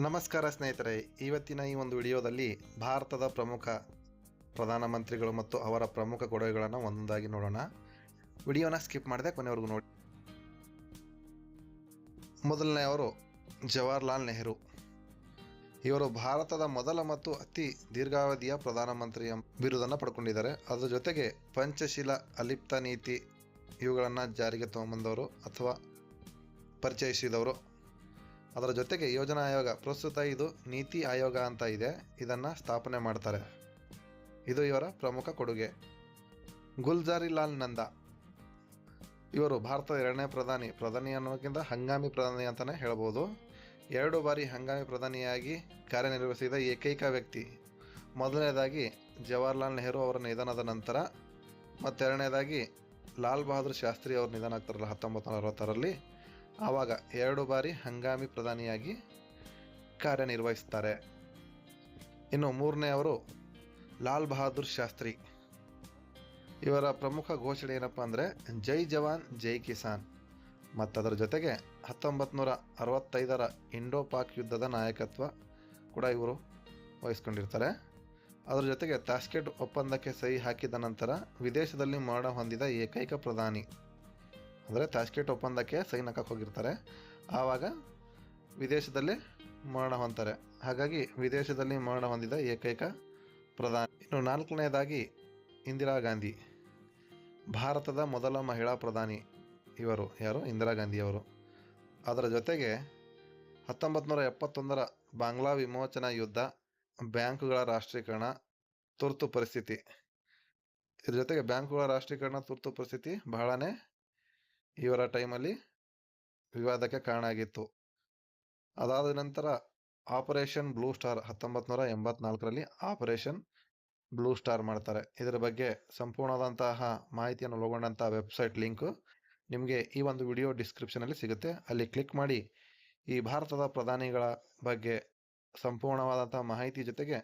ನಮಸ್ಕಾರ ಸ್ನೇಹಿತರೆ, ಇವತ್ತಿನ ಈ ಒಂದು ವಿಡಿಯೋದಲ್ಲಿ ಭಾರತದ ಪ್ರಮುಖ ಪ್ರಧಾನಮಂತ್ರಿಗಳು ಮತ್ತು ಅವರ ಪ್ರಮುಖ ಕೊಡುಗೆಗಳನ್ನು ಒಂದೊಂದಾಗಿ ನೋಡೋಣ. ವಿಡಿಯೋನ ಸ್ಕಿಪ್ ಮಾಡಿದೆ ಕೊನೆವರೆಗೂ ನೋಡಿ. ಮೊದಲನೆಯವರು ಜವಾಹರ್ಲಾಲ್ ನೆಹರು. ಇವರು ಭಾರತದ ಮೊದಲ ಮತ್ತು ಅತಿ ದೀರ್ಘಾವಧಿಯ ಪ್ರಧಾನಮಂತ್ರಿ ಎಂಬ ಬಿರುದನ್ನು ಪಡ್ಕೊಂಡಿದ್ದಾರೆ. ಅದರ ಜೊತೆಗೆ ಪಂಚಶೀಲ, ಅಲಿಪ್ತ ನೀತಿ ಇವುಗಳನ್ನು ಜಾರಿಗೆ ತಗೊಂಬಂದವರು ಅಥವಾ ಪರಿಚಯಿಸಿದವರು ಅದರ ಜೊತೆಗೆ ಯೋಜನಾ ಆಯೋಗ, ಪ್ರಸ್ತುತ ಇದು ನೀತಿ ಆಯೋಗ ಅಂತ ಇದೆ. ಇದನ್ನು ಸ್ಥಾಪನೆ ಮಾಡ್ತಾರೆ. ಇದು ಇವರ ಪ್ರಮುಖ ಕೊಡುಗೆ. ಗುಲ್ಜಾರಿಲಾಲ್ ನಂದ. ಇವರು ಭಾರತದ ಎರಡನೇ ಪ್ರಧಾನಿ. ಪ್ರಧಾನಿ ಅನ್ನೋಕ್ಕಿಂತ ಹಂಗಾಮಿ ಪ್ರಧಾನಿ ಅಂತಲೇ ಹೇಳ್ಬೋದು. ಎರಡು ಬಾರಿ ಹಂಗಾಮಿ ಪ್ರಧಾನಿಯಾಗಿ ಕಾರ್ಯನಿರ್ವಹಿಸಿದ ಏಕೈಕ ವ್ಯಕ್ತಿ. ಮೊದಲನೇದಾಗಿ ಜವಾಹರ್ಲಾಲ್ ನೆಹರು ಅವರ ನಿಧನದ ನಂತರ, ಮತ್ತೆರಡನೇದಾಗಿ ಲಾಲ್ ಬಹದ್ದೂರ್ ಶಾಸ್ತ್ರಿ ಅವರು ನಿಧನ ಆಗ್ತಾರಲ್ಲ ಹತ್ತೊಂಬತ್ತು ನೂರ ಅರವತ್ತರಲ್ಲಿ ಆವಾಗ ಎರಡು ಬಾರಿ ಹಂಗಾಮಿ ಪ್ರಧಾನಿಯಾಗಿ ಕಾರ್ಯನಿರ್ವಹಿಸ್ತಾರೆ. ಇನ್ನು ಮೂರನೇ ಅವರು ಲಾಲ್ ಬಹದ್ದೂರ್ ಶಾಸ್ತ್ರಿ. ಇವರ ಪ್ರಮುಖ ಘೋಷಣೆ ಏನಪ್ಪ ಅಂದರೆ, ಜೈ ಜವಾನ್, ಜೈ ಕಿಸಾನ್. ಮತ್ತು ಅದರ ಜೊತೆಗೆ ಹತ್ತೊಂಬತ್ತು ನೂರ ಅರವತ್ತೈದರ ಇಂಡೋ ಪಾಕ್ ಯುದ್ಧದ ನಾಯಕತ್ವ ಕೂಡ ಇವರು ವಹಿಸ್ಕೊಂಡಿರ್ತಾರೆ. ಅದರ ಜೊತೆಗೆ ತಾಸ್ಕೆಟ್ ಒಪ್ಪಂದಕ್ಕೆ ಸಹಿ ಹಾಕಿದ ನಂತರ ವಿದೇಶದಲ್ಲಿ ಮರಣ ಹೊಂದಿದ ಏಕೈಕ ಪ್ರಧಾನಿ ಅಂದರೆ ತಾಸ್ಕೆಟ್ ಒಪ್ಪಂದಕ್ಕೆ ಸೈನ್ ಹಾಕಕ್ಕೆ ಹೋಗಿರ್ತಾರೆ. ಆವಾಗ ವಿದೇಶದಲ್ಲಿ ಮರಣ ಹೊಂತಾರೆ ಹಾಗಾಗಿ ವಿದೇಶದಲ್ಲಿ ಮರಣ ಹೊಂದಿದ ಏಕೈಕ ಪ್ರಧಾನಿ. ಇನ್ನು ನಾಲ್ಕನೇದಾಗಿ ಇಂದಿರಾ ಗಾಂಧಿ. ಭಾರತದ ಮೊದಲ ಮಹಿಳಾ ಪ್ರಧಾನಿ ಇವರು ಯಾರು? ಇಂದಿರಾ ಗಾಂಧಿಯವರು ಅದರ ಜೊತೆಗೆ ಹತ್ತೊಂಬತ್ತು ನೂರ ಎಪ್ಪತ್ತೊಂದರ ಬಾಂಗ್ಲಾ ವಿಮೋಚನಾ ಯುದ್ಧ ಬ್ಯಾಂಕುಗಳ ರಾಷ್ಟ್ರೀಕರಣ ತುರ್ತು ಪರಿಸ್ಥಿತಿ. ಇದ್ರ ಜೊತೆಗೆ ಬ್ಯಾಂಕುಗಳ ರಾಷ್ಟ್ರೀಕರಣ ತುರ್ತು ಪರಿಸ್ಥಿತಿ ಬಹಳನೇ ಇವರ ಟೈಮಲ್ಲಿ ವಿವಾದಕ್ಕೆ ಕಾರಣ ಆಗಿತ್ತು. ಅದಾದ ನಂತರ ಆಪರೇಷನ್ ಬ್ಲೂ ಸ್ಟಾರ್ ಹತ್ತೊಂಬತ್ತು ನೂರ ಎಂಬತ್ನಾಲ್ಕರಲ್ಲಿ ಆಪರೇಷನ್ ಬ್ಲೂ ಸ್ಟಾರ್ ಮಾಡ್ತಾರೆ. ಇದರ ಬಗ್ಗೆ ಸಂಪೂರ್ಣವಾದಂತಹ ಮಾಹಿತಿಯನ್ನು ಒಳಗೊಂಡಂಥ ವೆಬ್ಸೈಟ್ ಲಿಂಕು ನಿಮಗೆ ಈ ಒಂದು ವಿಡಿಯೋ ಡಿಸ್ಕ್ರಿಪ್ಷನಲ್ಲಿ ಸಿಗುತ್ತೆ. ಅಲ್ಲಿ ಕ್ಲಿಕ್ ಮಾಡಿ ಈ ಭಾರತದ ಪ್ರಧಾನಿಗಳ ಬಗ್ಗೆ ಸಂಪೂರ್ಣವಾದಂಥ ಮಾಹಿತಿ ಜೊತೆಗೆ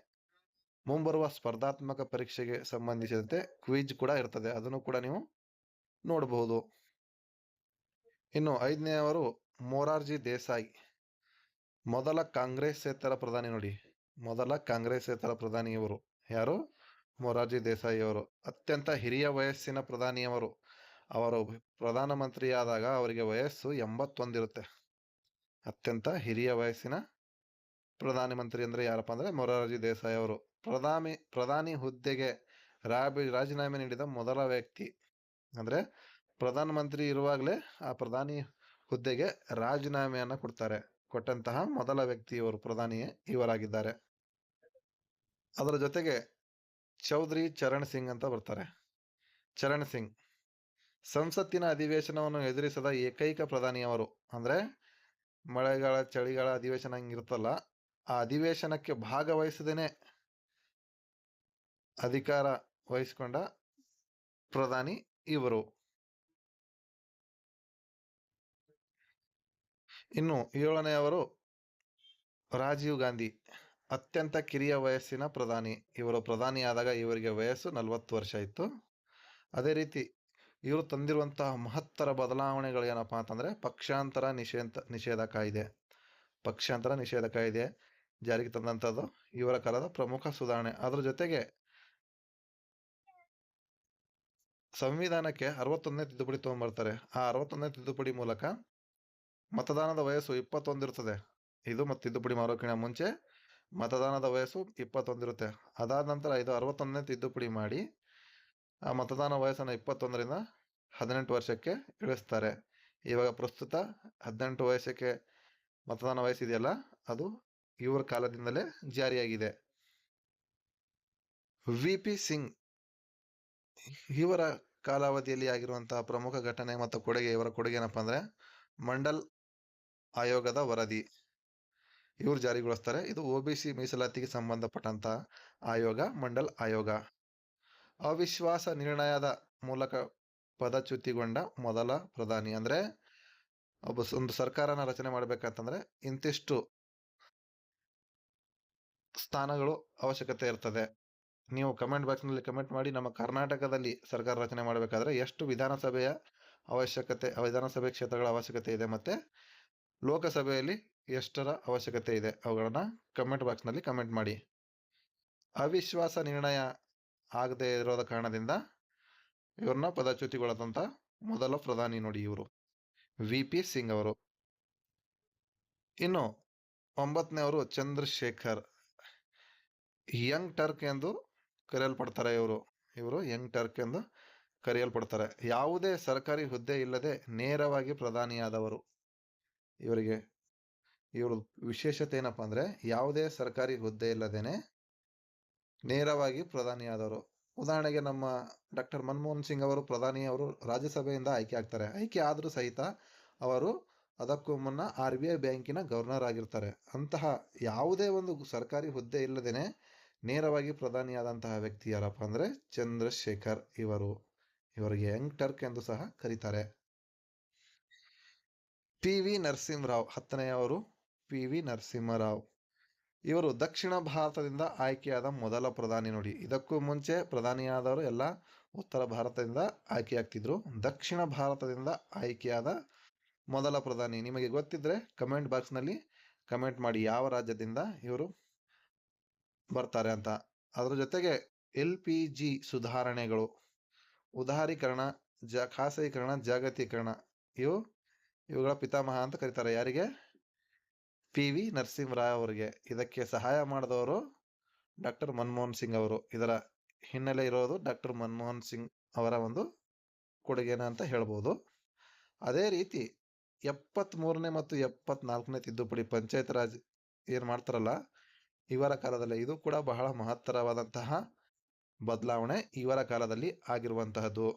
ಮುಂಬರುವ ಸ್ಪರ್ಧಾತ್ಮಕ ಪರೀಕ್ಷೆಗೆ ಸಂಬಂಧಿಸಿದಂತೆ ಕ್ವಿಜ್ ಕೂಡ ಇರ್ತದೆ. ಅದನ್ನು ಕೂಡ ನೀವು ನೋಡಬಹುದು ಇನ್ನು ಐದನೆಯವರು ಮೊರಾರ್ಜಿ ದೇಸಾಯಿ. ಮೊದಲ ಕಾಂಗ್ರೆಸ್ಸೇತರ ಪ್ರಧಾನಿ ನೋಡಿ. ಮೊದಲ ಕಾಂಗ್ರೆಸ್ಸೇತರ ಪ್ರಧಾನಿಯವರು ಯಾರು? ಮೊರಾರ್ಜಿ ದೇಸಾಯಿ ಅವರು. ಅತ್ಯಂತ ಹಿರಿಯ ವಯಸ್ಸಿನ ಪ್ರಧಾನಿಯವರು. ಅವರು ಪ್ರಧಾನಮಂತ್ರಿಯಾದಾಗ ಅವರಿಗೆ ವಯಸ್ಸು ಎಂಬತ್ತೊಂದಿರುತ್ತೆ ಅತ್ಯಂತ ಹಿರಿಯ ವಯಸ್ಸಿನ ಪ್ರಧಾನಮಂತ್ರಿ ಅಂದರೆ ಯಾರಪ್ಪ ಅಂದರೆ ಮೊರಾರ್ಜಿ ದೇಸಾಯಿ ಅವರು. ಪ್ರಧಾನಿ ಪ್ರಧಾನಿ ಹುದ್ದೆಗೆ ರಾಬಿ, ರಾಜೀನಾಮೆ ನೀಡಿದ ಮೊದಲ ವ್ಯಕ್ತಿ ಅಂದರೆ ಪ್ರಧಾನಮಂತ್ರಿ ಇರುವಾಗಲೇ ಆ ಪ್ರಧಾನಿ ಹುದ್ದೆಗೆ ರಾಜೀನಾಮೆಯನ್ನು ಕೊಡ್ತಾರೆ. ಕೊಟ್ಟಂತಹ ಮೊದಲ ವ್ಯಕ್ತಿ ಇವರು ಪ್ರಧಾನಿ ಇವರಾಗಿದ್ದಾರೆ. ಅದರ ಜೊತೆಗೆ ಚೌಧರಿ ಚರಣ್ ಸಿಂಗ್ ಅಂತ ಬರ್ತಾರೆ. ಚರಣ್ ಸಿಂಗ್ ಸಂಸತ್ತಿನ ಅಧಿವೇಶನವನ್ನು ಎದುರಿಸದ ಏಕೈಕ ಪ್ರಧಾನಿಯವರು ಅಂದರೆ ಮಳೆಗಾಲ, ಚಳಿಗಾಲ ಅಧಿವೇಶನ ಹಿಂಗಿರುತ್ತಲ್ಲ, ಆ ಅಧಿವೇಶನಕ್ಕೆ ಭಾಗವಹಿಸದೇನೆ ಅಧಿಕಾರ ವಹಿಸಿಕೊಂಡ ಪ್ರಧಾನಿ ಇವರು. ಇನ್ನು ಏಳನೆಯವರು ರಾಜೀವ್ ಗಾಂಧಿ, ಅತ್ಯಂತ ಕಿರಿಯ ವಯಸ್ಸಿನ ಪ್ರಧಾನಿ. ಇವರು ಪ್ರಧಾನಿಯಾದಾಗ ಇವರಿಗೆ ವಯಸ್ಸು ನಲವತ್ತು ವರ್ಷ ಇತ್ತು. ಅದೇ ರೀತಿ ಇವರು ತಂದಿರುವಂತಹ ಮಹತ್ತರ ಬದಲಾವಣೆಗಳು ಏನಪ್ಪ ಅಂತಂದರೆ ಪಕ್ಷಾಂತರ ನಿಷೇಧ ನಿಷೇಧ ಕಾಯ್ದೆ. ಪಕ್ಷಾಂತರ ನಿಷೇಧ ಕಾಯ್ದೆ ಜಾರಿಗೆ ತಂದಂಥದ್ದು ಇವರ ಕಾಲದ ಪ್ರಮುಖ ಸುಧಾರಣೆ. ಅದರ ಜೊತೆಗೆ ಸಂವಿಧಾನಕ್ಕೆ ಅರವತ್ತೊಂದನೇ ತಿದ್ದುಪಡಿ ತೊಗೊಂಬರ್ತಾರೆ. ಆ ಅರವತ್ತೊಂದನೇ ತಿದ್ದುಪಡಿ ಮೂಲಕ ಮತದಾನದ ವಯಸ್ಸು ಇಪ್ಪತ್ತೊಂದಿರುತ್ತದೆ ಇದು ಮತ್ತು ತಿದ್ದುಪಡಿ ಮಾಡೋಕ್ಕಿಂತ ಮುಂಚೆ ಮತದಾನದ ವಯಸ್ಸು ಇಪ್ಪತ್ತೊಂದಿರುತ್ತೆ ಅದಾದ ನಂತರ ಇದು ಅರವತ್ತೊಂದನೇ ತಿದ್ದುಪಡಿ ಮಾಡಿ, ಆ ಮತದಾನ ವಯಸ್ಸನ್ನು ಇಪ್ಪತ್ತೊಂದರಿಂದ ಹದಿನೆಂಟು ವರ್ಷಕ್ಕೆ ಇಳಿಸ್ತಾರೆ. ಇವಾಗ ಪ್ರಸ್ತುತ ಹದಿನೆಂಟು ವಯಸ್ಸಕ್ಕೆ ಮತದಾನ ವಯಸ್ಸಿದೆಯಲ್ಲ ಅದು ಇವರ ಕಾಲದಿಂದಲೇ ಜಾರಿಯಾಗಿದೆ. ವಿ ಪಿ ಸಿಂಗ್ ಇವರ ಕಾಲಾವಧಿಯಲ್ಲಿ ಆಗಿರುವಂತಹ ಪ್ರಮುಖ ಘಟನೆ ಮತ್ತು ಕೊಡುಗೆ, ಇವರ ಕೊಡುಗೆ ಏನಪ್ಪ ಅಂದರೆ ಮಂಡಲ್ ಆಯೋಗದ ವರದಿ. ಇವರು ಜಾರಿಗೊಳಿಸ್ತಾರೆ. ಇದು ಒ ಬಿ ಸಿ ಮೀಸಲಾತಿಗೆ ಸಂಬಂಧಪಟ್ಟಂತ ಆಯೋಗ, ಮಂಡಲ್ ಆಯೋಗ. ಅವಿಶ್ವಾಸ ನಿರ್ಣಯದ ಮೂಲಕ ಪದಚ್ಯುತಿಗೊಂಡ ಮೊದಲ ಪ್ರಧಾನಿ ಅಂದರೆ, ಒಬ್ಬ ಒಂದು ಸರ್ಕಾರನ ರಚನೆ ಮಾಡಬೇಕಂತಂದ್ರೆ ಇಂತಿಷ್ಟು ಸ್ಥಾನಗಳು ಅವಶ್ಯಕತೆ ಇರ್ತದೆ. ನೀವು ಕಮೆಂಟ್ ಬಾಕ್ಸ್ನಲ್ಲಿ ಕಮೆಂಟ್ ಮಾಡಿ, ನಮ್ಮ ಕರ್ನಾಟಕದಲ್ಲಿ ಸರ್ಕಾರ ರಚನೆ ಮಾಡಬೇಕಾದ್ರೆ ಎಷ್ಟು ವಿಧಾನಸಭೆಯ ಅವಶ್ಯಕತೆ, ವಿಧಾನಸಭೆ ಕ್ಷೇತ್ರಗಳ ಅವಶ್ಯಕತೆ ಇದೆ ಮತ್ತೆ ಲೋಕಸಭೆಯಲ್ಲಿ ಎಷ್ಟರ ಅವಶ್ಯಕತೆ ಇದೆ ಅವುಗಳನ್ನ ಕಮೆಂಟ್ ಬಾಕ್ಸ್ನಲ್ಲಿ ಕಮೆಂಟ್ ಮಾಡಿ. ಅವಿಶ್ವಾಸ ನಿರ್ಣಯ ಆಗದೆ ಇರೋದ ಕಾರಣದಿಂದ ಇವ್ರನ್ನ ಪದಚ್ಯುತಿಗೊಳ್ಳದಂಥ ಮೊದಲ ಪ್ರಧಾನಿ ನೋಡಿ ಇವರು ವಿ ಪಿ ಸಿಂಗ್ ಅವರು. ಇನ್ನು ಒಂಬತ್ತನೇವರು ಚಂದ್ರಶೇಖರ್ ಯಂಗ್ ಟರ್ಕ್ ಎಂದು ಕರೆಯಲ್ಪಡ್ತಾರೆ ಇವರು ಇವರು ಯಂಗ್ ಟರ್ಕ್ ಎಂದು ಕರೆಯಲ್ಪಡ್ತಾರೆ. ಯಾವುದೇ ಸರ್ಕಾರಿ ಹುದ್ದೆ ಇಲ್ಲದೆ ನೇರವಾಗಿ ಪ್ರಧಾನಿಯಾದವರು. ಇವರಿಗೆ ಇವರು ವಿಶೇಷತೆ ಏನಪ್ಪ ಅಂದ್ರೆ ಯಾವುದೇ ಸರ್ಕಾರಿ ಹುದ್ದೆ ಇಲ್ಲದೇನೆ ನೇರವಾಗಿ ಪ್ರಧಾನಿಯಾದವರು ಉದಾಹರಣೆಗೆ ನಮ್ಮ ಡಾಕ್ಟರ್ ಮನಮೋಹನ್ ಸಿಂಗ್ ಅವರು ಪ್ರಧಾನಿ, ಅವರು ರಾಜ್ಯಸಭೆಯಿಂದ ಆಯ್ಕೆ ಆಗ್ತಾರೆ. ಆಯ್ಕೆ ಆದರೂ ಸಹಿತ ಅವರು ಅದಕ್ಕೂ ಮುನ್ನ ಆರ್ ಬಿ ಐ ಬ್ಯಾಂಕಿನ ಗವರ್ನರ್ ಆಗಿರ್ತಾರೆ. ಅಂತಹ ಯಾವುದೇ ಒಂದು ಸರ್ಕಾರಿ ಹುದ್ದೆ ಇಲ್ಲದೇನೆ ನೇರವಾಗಿ ಪ್ರಧಾನಿಯಾದಂತಹ ವ್ಯಕ್ತಿ ಯಾರಪ್ಪ ಅಂದರೆ ಚಂದ್ರಶೇಖರ್ ಇವರು. ಇವರಿಗೆ ಯಂಗ್ ಟರ್ಕ್ ಎಂದು ಸಹ ಕರೀತಾರೆ. ಪಿ ವಿ ನರಸಿಂಹರಾವ್ ಹತ್ತನೆಯವರು ಪಿ ವಿ ನರಸಿಂಹರಾವ್. ಇವರು ದಕ್ಷಿಣ ಭಾರತದಿಂದ ಆಯ್ಕೆಯಾದ ಮೊದಲ ಪ್ರಧಾನಿ ನೋಡಿ. ಇದಕ್ಕೂ ಮುಂಚೆ ಪ್ರಧಾನಿಯಾದವರು ಎಲ್ಲ ಉತ್ತರ ಭಾರತದಿಂದ ಆಯ್ಕೆಯಾಗ್ತಿದ್ರು. ದಕ್ಷಿಣ ಭಾರತದಿಂದ ಆಯ್ಕೆಯಾದ ಮೊದಲ ಪ್ರಧಾನಿ. ನಿಮಗೆ ಗೊತ್ತಿದ್ರೆ ಕಮೆಂಟ್ ಬಾಕ್ಸ್ನಲ್ಲಿ ಕಮೆಂಟ್ ಮಾಡಿ ಯಾವ ರಾಜ್ಯದಿಂದ ಇವರು ಬರ್ತಾರೆ ಅಂತ. ಅದರ ಜೊತೆಗೆ ಎಲ್ ಪಿ ಜಿ ಸುಧಾರಣೆಗಳು, ಉದಾರೀಕರಣ, ಜ, ಖಾಸಗೀಕರಣ, ಜಾಗತೀಕರಣ, ಇವು ಇವುಗಳ ಪಿತಾಮಹ ಅಂತ ಕರೀತಾರೆ. ಯಾರಿಗೆ? ಪಿ ವಿ ನರಸಿಂಹರಾವ್ ಅವರಿಗೆ. ಇದಕ್ಕೆ ಸಹಾಯ ಮಾಡಿದವರು ಡಾಕ್ಟರ್ ಮನಮೋಹನ್ ಸಿಂಗ್ ಅವರು. ಇದರ ಹಿನ್ನೆಲೆ ಇರೋದು ಡಾಕ್ಟರ್ ಮನಮೋಹನ್ ಸಿಂಗ್ ಅವರ ಒಂದು ಕೊಡುಗೆನ ಅಂತ ಹೇಳ್ಬೋದು. ಅದೇ ರೀತಿ ಎಪ್ಪತ್ತ್ ಮೂರನೇ ಮತ್ತು ಎಪ್ಪತ್ನಾಲ್ಕನೇ ತಿದ್ದುಪಡಿ ಪಂಚಾಯತ್ ರಾಜ್ ಏನು ಮಾಡ್ತಾರಲ್ಲ, ಇವರ ಕಾಲದಲ್ಲಿ ಇದು ಕೂಡ ಬಹಳ ಮಹತ್ತರವಾದಂತಹ ಬದಲಾವಣೆ ಇವರ ಕಾಲದಲ್ಲಿ ಆಗಿರುವಂತಹದ್ದು.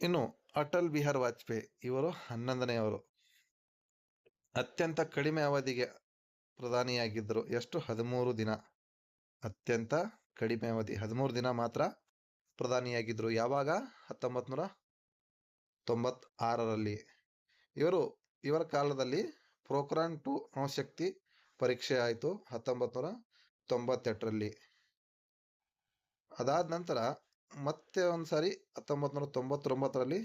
ಇನ್ನು ಅಟಲ್ ಬಿಹಾರ್ ವಾಜಪೇಯಿ ಇವರು ಹನ್ನೊಂದನೆಯವರು. ಅತ್ಯಂತ ಕಡಿಮೆ ಅವಧಿಗೆ ಪ್ರಧಾನಿಯಾಗಿದ್ದರು. ಎಷ್ಟು? ಹದಿಮೂರು ದಿನ. ಅತ್ಯಂತ ಕಡಿಮೆ ಅವಧಿ. ಹದಿಮೂರು ದಿನ ಮಾತ್ರ ಪ್ರಧಾನಿಯಾಗಿದ್ದರು. ಯಾವಾಗ? ಹತ್ತೊಂಬತ್ತು ನೂರ ತೊಂಬತ್ತಾರರಲ್ಲಿ. ಇವರು, ಇವರ ಕಾಲದಲ್ಲಿ ಪ್ರೋಕ್ರಾನ್ ಟು ಅಣುಶಕ್ತಿ ಪರೀಕ್ಷೆ ಆಯಿತು ಹತ್ತೊಂಬತ್ತು ನೂರ ತೊಂಬತ್ತೆಂಟರಲ್ಲಿ. ಅದಾದ ನಂತರ ಮತ್ತೆ ಒಂದ್ಸಾರಿ ಹತ್ತೊಂಬತ್ತು ನೂರ ತೊಂಬತ್ತೊಂಬತ್ತರಲ್ಲಿ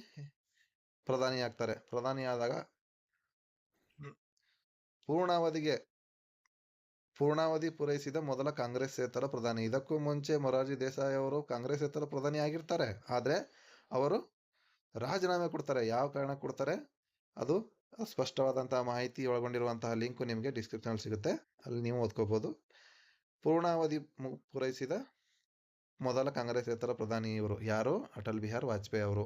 ಪ್ರಧಾನಿ ಆಗ್ತಾರೆ ಪ್ರಧಾನಿ ಆದಾಗ ಪೂರ್ಣಾವಧಿಗೆ, ಪೂರ್ಣಾವಧಿ ಪೂರೈಸಿದ ಮೊದಲ ಕಾಂಗ್ರೆಸ್ಸೇತರ ಪ್ರಧಾನಿ. ಇದಕ್ಕೂ ಮುಂಚೆ ಮೊರಾರ್ಜಿ ದೇಸಾಯಿ ಅವರು ಕಾಂಗ್ರೆಸ್ಸೇತರ ಪ್ರಧಾನಿ ಆಗಿರ್ತಾರೆ. ಆದರೆ ಅವರು ರಾಜೀನಾಮೆ ಕೊಡ್ತಾರೆ. ಯಾವ ಕಾರಣ ಕೊಡ್ತಾರೆ? ಅದು ಸ್ಪಷ್ಟವಾದಂತಹ ಮಾಹಿತಿ ಒಳಗೊಂಡಿರುವಂತಹ ಲಿಂಕ್ ನಿಮಗೆ ಡಿಸ್ಕ್ರಿಪ್ಷನ್ ಸಿಗುತ್ತೆ. ಅಲ್ಲಿ ನೀವು ಓದ್ಕೋಬಹುದು ಪೂರ್ಣಾವಧಿ ಪೂರೈಸಿದ ಮೊದಲ ಕಾಂಗ್ರೆಸ್ಸೇತರ ಪ್ರಧಾನಿ ಇವರು. ಯಾರು? ಅಟಲ್ ಬಿಹಾರ್ ವಾಜಪೇಯಿ ಅವರು.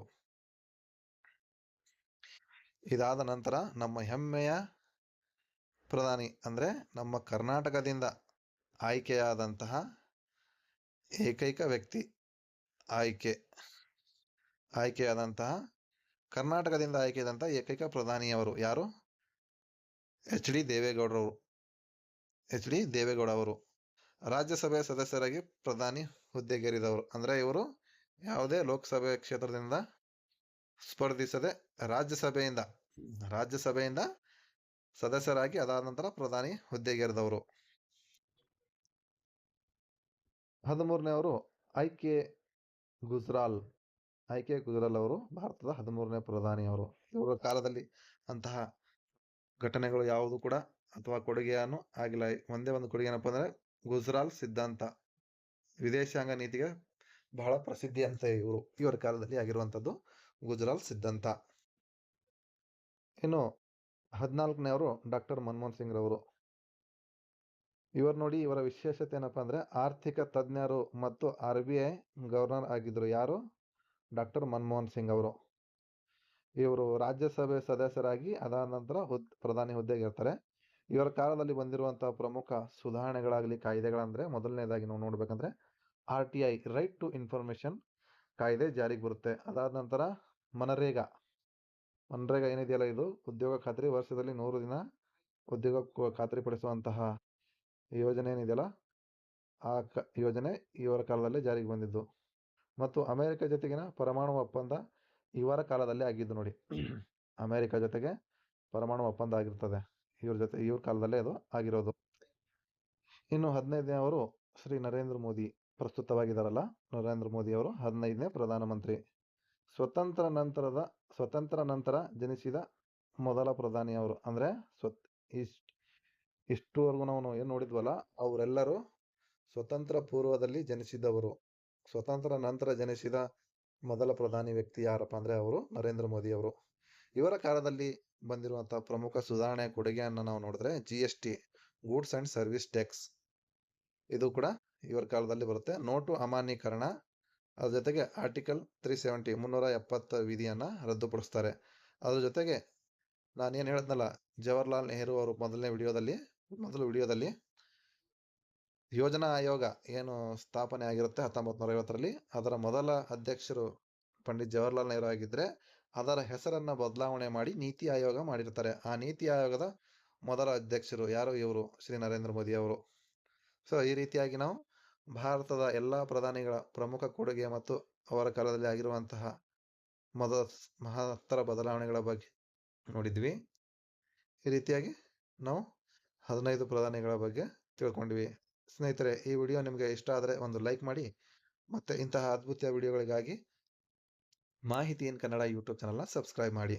ಇದಾದ ನಂತರ ನಮ್ಮ ಹೆಮ್ಮೆಯ ಪ್ರಧಾನಿ ಅಂದರೆ ನಮ್ಮ ಕರ್ನಾಟಕದಿಂದ ಆಯ್ಕೆಯಾದಂತಹ ಏಕೈಕ ವ್ಯಕ್ತಿ ಆಯ್ಕೆ, ಆಯ್ಕೆಯಾದಂತಹ, ಕರ್ನಾಟಕದಿಂದ ಆಯ್ಕೆಯಾದಂತಹ ಏಕೈಕ ಪ್ರಧಾನಿಯವರು ಯಾರು? ಎಚ್ ಡಿ ದೇವೇಗೌಡರವರು. ಎಚ್ ಡಿ ದೇವೇಗೌಡ ಅವರು. ರಾಜ್ಯಸಭೆಯ ಸದಸ್ಯರಾಗಿ ಪ್ರಧಾನಿ ಹುದ್ದೆಗೇರಿದವರು. ಅಂದ್ರೆ ಇವರು ಯಾವುದೇ ಲೋಕಸಭೆ ಕ್ಷೇತ್ರದಿಂದ ಸ್ಪರ್ಧಿಸದೆ ರಾಜ್ಯಸಭೆಯಿಂದ ರಾಜ್ಯಸಭೆಯಿಂದ ಸದಸ್ಯರಾಗಿ ಅದಾದ ನಂತರ ಪ್ರಧಾನಿ ಹುದ್ದೆಗೇರಿದವರು. ಹದಿಮೂರನೇವರು I K Gujral, I Gujral ಅವರು ಭಾರತದ ಹದಿಮೂರನೇ ಪ್ರಧಾನಿ ಅವರು. ಇವರ ಕಾಲದಲ್ಲಿ ಅಂತಹ ಘಟನೆಗಳು ಯಾವುದು ಕೂಡ ಅಥವಾ ಕೊಡುಗೆಯನ್ನು ಆಗಿಲ್ಲ. ಒಂದೇ ಒಂದು ಕೊಡುಗೆ ಏನಪ್ಪ ಅಂದ್ರೆ ಗುಜ್ರಾಲ್ ಸಿದ್ಧಾಂತ. ವಿದೇಶಾಂಗ ನೀತಿಗೆ ಬಹಳ ಪ್ರಸಿದ್ಧಿ ಅಂತ ಇವರು, ಇವರ ಕಾಲದಲ್ಲಿ ಆಗಿರುವಂತದ್ದು ಗುಜರಾಲ್ ಸಿದ್ಧಾಂತ. ಇನ್ನು ಹದಿನಾಲ್ಕನೇವರು ಡಾಕ್ಟರ್ ಮನಮೋಹನ್ ಸಿಂಗ್ ರವರು. ಇವರು ನೋಡಿ ಇವರ ವಿಶೇಷತೆ ಏನಪ್ಪಾ ಅಂದ್ರೆ ಆರ್ಥಿಕ ತಜ್ಞರು ಮತ್ತು ಆರ್ ಬಿ ಗವರ್ನರ್ ಆಗಿದ್ರು ಯಾರು? ಡಾಕ್ಟರ್ ಮನಮೋಹನ್ ಸಿಂಗ್ ಅವರು. ಇವರು ರಾಜ್ಯಸಭೆ ಸದಸ್ಯರಾಗಿ ಅದಾದ ನಂತರ ಹುದ್, ಪ್ರಧಾನಿ ಹುದ್ದೆಗೆ ಇರ್ತಾರೆ. ಇವರ ಕಾಲದಲ್ಲಿ ಬಂದಿರುವಂತಹ ಪ್ರಮುಖ ಸುಧಾರಣೆಗಳಾಗಲಿ ಕಾಯ್ದೆಗಳಂದ್ರೆ ಮೊದಲನೇದಾಗಿ ನಾವು ನೋಡ್ಬೇಕಂದ್ರೆ R T I right to information ಕಾಯ್ದೆ ಜಾರಿಗೆ ಬರುತ್ತೆ. ಅದಾದ ನಂತರ ಮನರೇಗಾ. ಮನರೇಗಾ ಏನಿದೆಯಲ್ಲ ಇದು? ಉದ್ಯೋಗ ಖಾತ್ರಿ ವರ್ಷದಲ್ಲಿ ನೂರು ದಿನ ಉದ್ಯೋಗ ಖಾತ್ರಿಪಡಿಸುವಂತಹ ಯೋಜನೆ ಏನಿದೆಯಲ್ಲ? ಆ ಯೋಜನೆ ಇವರ ಕಾಲದಲ್ಲಿ ಜಾರಿಗೆ ಬಂದಿದ್ದು. ಮತ್ತು ಅಮೆರಿಕ ಜೊತೆಗಿನ ಪರಮಾಣು ಒಪ್ಪಂದ ಇವರ ಕಾಲದಲ್ಲಿ ಆಗಿದ್ದು ನೋಡಿ. ಅಮೆರಿಕ ಜೊತೆಗೆ ಪರಮಾಣು ಒಪ್ಪಂದ ಆಗಿರ್ತದೆ. ಇವ್ರ ಜೊತೆ, ಇವ್ರ ಕಾಲದಲ್ಲೇ ಅದು ಆಗಿರೋದು. ಇನ್ನು ಹದಿನೈದನೇ ಅವರು ಶ್ರೀ ನರೇಂದ್ರ ಮೋದಿ ಪ್ರಸ್ತುತವಾಗಿದ್ದಾರಲ್ಲ ನರೇಂದ್ರ ಮೋದಿ ಅವರು ಹದಿನೈದನೇ ಪ್ರಧಾನಮಂತ್ರಿ. ಸ್ವತಂತ್ರ ನಂತರದ, ಸ್ವತಂತ್ರ ನಂತರ ಜನಿಸಿದ ಮೊದಲ ಪ್ರಧಾನಿ ಅವರು. ಅಂದರೆ ಸ್ವತ್ ಇಷ್ಟು ಇಷ್ಟುವರೆಗೂ ನಾವು ಏನು ನೋಡಿದ್ವಲ್ಲ, ಅವರೆಲ್ಲರೂ ಸ್ವತಂತ್ರ ಪೂರ್ವದಲ್ಲಿ ಜನಿಸಿದವರು. ಸ್ವತಂತ್ರ ನಂತರ ಜನಿಸಿದ ಮೊದಲ ಪ್ರಧಾನಿ ವ್ಯಕ್ತಿ ಯಾರಪ್ಪ ಅಂದರೆ ಅವರು ನರೇಂದ್ರ ಮೋದಿ ಅವರು. ಇವರ ಕಾಲದಲ್ಲಿ ಬಂದಿರುವಂತಹ ಪ್ರಮುಖ ಸುಧಾರಣೆ ಕೊಡುಗೆಯನ್ನು ನಾವು ನೋಡಿದ್ರೆ G S T goods and service tax ಇದು ಕೂಡ ಇವರ ಕಾಲದಲ್ಲಿ ಬರುತ್ತೆ. ನೋಟು ಅಮಾನ್ಯೀಕರಣ, ಅದ್ರ ಜೊತೆಗೆ ಆರ್ಟಿಕಲ್ ತ್ರೀ ಸೆವೆಂಟಿ ಮುನ್ನೂರ ಎಪ್ಪತ್ತ ವಿಧಿಯನ್ನು ರದ್ದುಪಡಿಸ್ತಾರೆ. ಅದ್ರ ಜೊತೆಗೆ ನಾನೇನು ಹೇಳಿದ್ನಲ್ಲ ಜವಾಹರ್ಲಾಲ್ ನೆಹರು ಅವರು ಮೊದಲನೇ ವಿಡಿಯೋದಲ್ಲಿ, ಮೊದಲ ವಿಡಿಯೋದಲ್ಲಿ ಯೋಜನಾ ಆಯೋಗ ಏನು ಸ್ಥಾಪನೆ ಆಗಿರುತ್ತೆ ಹತ್ತೊಂಬತ್ತು ನೂರ ಐವತ್ತರಲ್ಲಿ ಅದರ ಮೊದಲ ಅಧ್ಯಕ್ಷರು ಪಂಡಿತ್ ಜವಾಹರ್ಲಾಲ್ ನೆಹರು ಆಗಿದ್ದರೆ ಅದರ ಹೆಸರನ್ನು ಬದಲಾವಣೆ ಮಾಡಿ ನೀತಿ ಆಯೋಗ ಮಾಡಿರ್ತಾರೆ. ಆ ನೀತಿ ಆಯೋಗದ ಮೊದಲ ಅಧ್ಯಕ್ಷರು ಯಾರು? ಇವರು, ಶ್ರೀ ನರೇಂದ್ರ ಮೋದಿ ಅವರು. ಸೊ ಈ ರೀತಿಯಾಗಿ ನಾವು ಭಾರತದ ಎಲ್ಲ ಪ್ರಧಾನಿಗಳ ಪ್ರಮುಖ ಕೊಡುಗೆ ಮತ್ತು ಅವರ ಕಾಲದಲ್ಲಿ ಆಗಿರುವಂತಹ ಮೊದಲ ಮಹತ್ತರ ಬದಲಾವಣೆಗಳ ಬಗ್ಗೆ ನೋಡಿದ್ವಿ. ಈ ರೀತಿಯಾಗಿ ನಾವು ಹದಿನೈದು ಪ್ರಧಾನಿಗಳ ಬಗ್ಗೆ ತಿಳ್ಕೊಂಡ್ವಿ. ಸ್ನೇಹಿತರೆ, ಈ ವಿಡಿಯೋ ನಿಮಗೆ ಇಷ್ಟ ಆದರೆ ಒಂದು ಲೈಕ್ ಮಾಡಿ, ಮತ್ತು ಇಂತಹ ಅದ್ಭುತ ವಿಡಿಯೋಗಳಿಗಾಗಿ ಮಾಹಿತಿ ಇನ್ ಕನ್ನಡ ಯೂಟ್ಯೂಬ್ ಚಾನಲ್ನ ಸಬ್ಸ್ಕ್ರೈಬ್ ಮಾಡಿ.